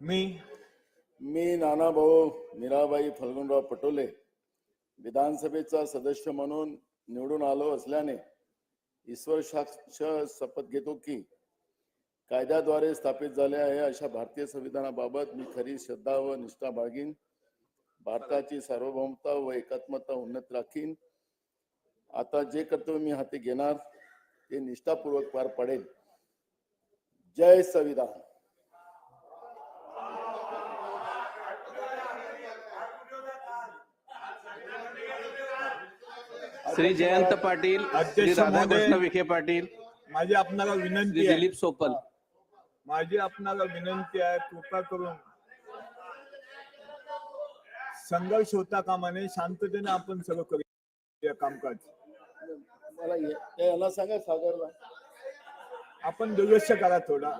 मी. मी नानाभाऊ मीराबाई फल्गुनराव पटोले विधानसभेचा सदस्य म्हणून निवडून आलो असल्याने ईश्वर साक्ष शपथ घेतो की कायद्याद्वारे स्थापित झाले आहे. अशा भारतीय संविधानाबाबत मी खरी श्रद्धा व निष्ठा बाळगीन. भारताची सार्वभौमता व एकात्मता उन्नत राखीन. आता जे कर्तव्य मी हाती घेणार ते निष्ठापूर्वक पार पडेल. जय संविधान. श्री जयंत पाटील श्री अध्यक्ष राधाकृष्ण. विखे पाटील माझी आपणाला श्री विनंती आहे. दिलीप सोपल. माझी आपणाला विनंती आहे कृपा करून संघर्ष होता कामा नये शांततेने आपण सगळं करूया कामकाज. मला याला सांगा सागरला. आपण दुर्लक्ष करा थोडा.